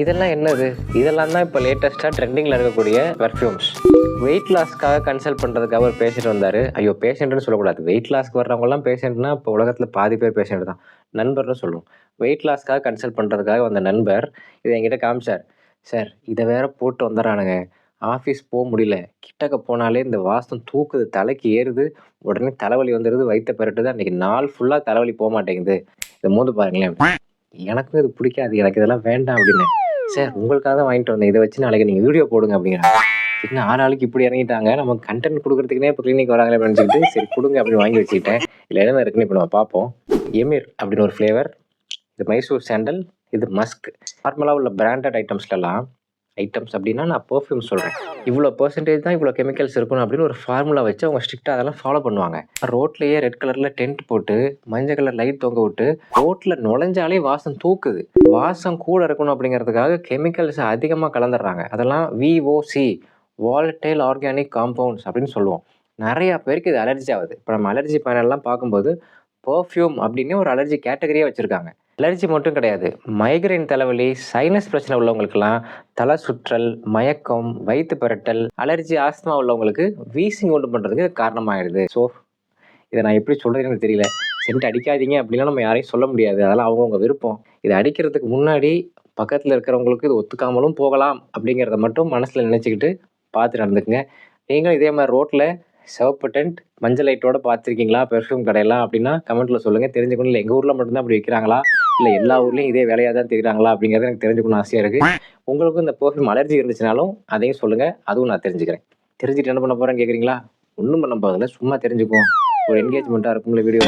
இதெல்லாம் என்னது? இதெல்லாம் தான் இப்போ லேட்டஸ்ட்டாக ட்ரெண்டிங்கில் இருக்கக்கூடிய பெர்ஃப்யூம்ஸ் வெயிட் லாஸ்க்காக கன்சல்ட் பண்ணுறதுக்காக ஒரு பேஷண்ட் வந்தார். ஐயோ பேஷண்ட்னு சொல்லக்கூடாது. வெயிட் லாஸ்க்கு வர்றவங்கலாம் பேஷண்ட்னா இப்போ உலகத்தில் பாதி பேர் பேஷண்ட் தான். நண்பர்னு சொல்லுவோம். வெயிட் லாஸ்க்காக கன்சல்ட் பண்ணுறதுக்காக வந்த நண்பர் இதை என்கிட்ட காமிச்சார். சார் இதை வேற போட்டு வந்துடுறானுங்க. ஆஃபீஸ் போக முடியல. கிட்டக்க போனாலே இந்த வாசம் தூக்குது தலைக்கு ஏறுது. உடனே தலைவலி வந்துடுது வயிற்ற பெரட்டுது. அன்றைக்கி நாள் ஃபுல்லாக தலைவலி போக மாட்டேங்குது. இதை மோந்து பாருங்களேன். எனக்கும் இது பிடிக்காது. எனக்கு இதெல்லாம் வேண்டாம் அப்படின்னு. சார் உங்களுக்காக தான் வாங்கிட்டு வந்தேன். இதை வச்சு நாளைக்கு நீங்கள் வீடியோ போடுங்க அப்படிங்கிறாங்க. என்ன ஆறு ஆளுக்கு இப்படி இறங்கிட்டாங்க. நம்ம கண்டென்ட் கொடுக்குறதுக்குனே இப்போ கிளினிக் வராங்களே அப்படின்னு நினச்சிக்கிட்டு சரி கொடுங்க அப்படின்னு வாங்கி வச்சுக்கிட்டேன். இல்லை என்ன இருக்குன்னு இப்போ நம்ம பார்ப்போம். எமிர் அப்படின்னு ஒரு ஃப்ளேவர் இது மைசூர் சாண்டல் இது மஸ்க் நார்மலாக உள்ள பிராண்டட் ஐட்டம்ஸ்லலாம் ஐட்டம்ஸ் அப்படின்னா நான் பர்ஃப்யூம் சொல்கிறேன் இவ்வளோ பர்சன்டேஜ் தான் இவ்வளோ கெமிக்கல்ஸ் இருக்கணும் அப்படின்னு ஒரு ஃபார்முலா வச்சு அவங்க ஸ்ட்ரிக்டாக அதெல்லாம் ஃபாலோ பண்ணுவாங்க. ரோட்லேயே ரெட் கலரில் டென்ட் போட்டு மஞ்சள் கலர் லைட் தொங்க விட்டு ரோட்டில் நுழைஞ்சாலே வாசம் தூக்குது. வாசம் கூட இருக்கணும் அப்படிங்கிறதுக்காக கெமிக்கல்ஸ் அதிகமாக கலந்துடுறாங்க. அதெல்லாம் விஓசி வாலட்டைல் ஆர்கானிக் காம்பவுண்ட்ஸ் அப்படின்னு சொல்லுவோம். நிறையா பேருக்கு இது அலர்ஜி ஆகுது. இப்போ நம்ம அலர்ஜி பேனல்லாம் பார்க்கும்போது பர்ஃப்யூம் அப்படின்னு ஒரு அலர்ஜி கேட்டகரியாக வச்சுருக்காங்க. அலர்ஜி மட்டும் கிடையாது. மைக்ரைன் தலைவலி சைனஸ் பிரச்சனை உள்ளவங்களுக்கெல்லாம் தலை சுற்றல் மயக்கம் வயிற்று பெரட்டல் அலர்ஜி ஆஸ்துமா உள்ளவங்களுக்கு வீசிங் உண்டு பண்ணுறதுக்கு காரணமாகிடுது ஸோ இதை நான் எப்படி சொல்கிறேன்னு எனக்கு தெரியல. சென்ட் அடிக்காதீங்க அப்படின்லாம் நம்ம யாரையும் சொல்ல முடியாது. அதெல்லாம் அவங்கவுங்க விருப்பம். இதை அடிக்கிறதுக்கு முன்னாடி பக்கத்தில் இருக்கிறவங்களுக்கு இது ஒத்துக்காமலும் போகலாம் அப்படிங்கிறத மட்டும் மனசில் நினச்சிக்கிட்டு பார்த்து நடந்துக்குங்க. நீங்களும் இதே மாதிரி ரோட்டில் சிவப்பு டென்ட் மஞ்சள் லைட்டோட பார்த்துருக்கீங்களா? பெர்ஃப்யூம் கடையெல்லாம் அப்படின்னா கமெண்ட்டில் சொல்லுங்கள் தெரிஞ்சுக்கணும் இல்லை எங்கள் ஊரில் மட்டும்தான் அப்படி விற்கிறாங்களா இல்லை எல்லா ஊர்லேயும் இதே வேலையாக தான் தெரியுறாங்களா அப்படிங்கிறது எனக்கு தெரிஞ்சுக்கணும் ஆசையாக இருக்குது உங்களுக்கும் இந்த பெர்ஃப்யூம் அலர்ஜி இருந்துச்சுனாலும் அதையும் சொல்லுங்கள் அதுவும் நான் தெரிஞ்சுக்கிறேன். தெரிஞ்சுட்டு என்ன பண்ண போகிறேன்னு கேட்குறீங்களா ஒன்றும் பண்ண போதில்ல சும்மா தெரிஞ்சுக்குவோம். ஒரு என்கேஜ்மெண்ட்டாக இருக்கும்ல வீடியோ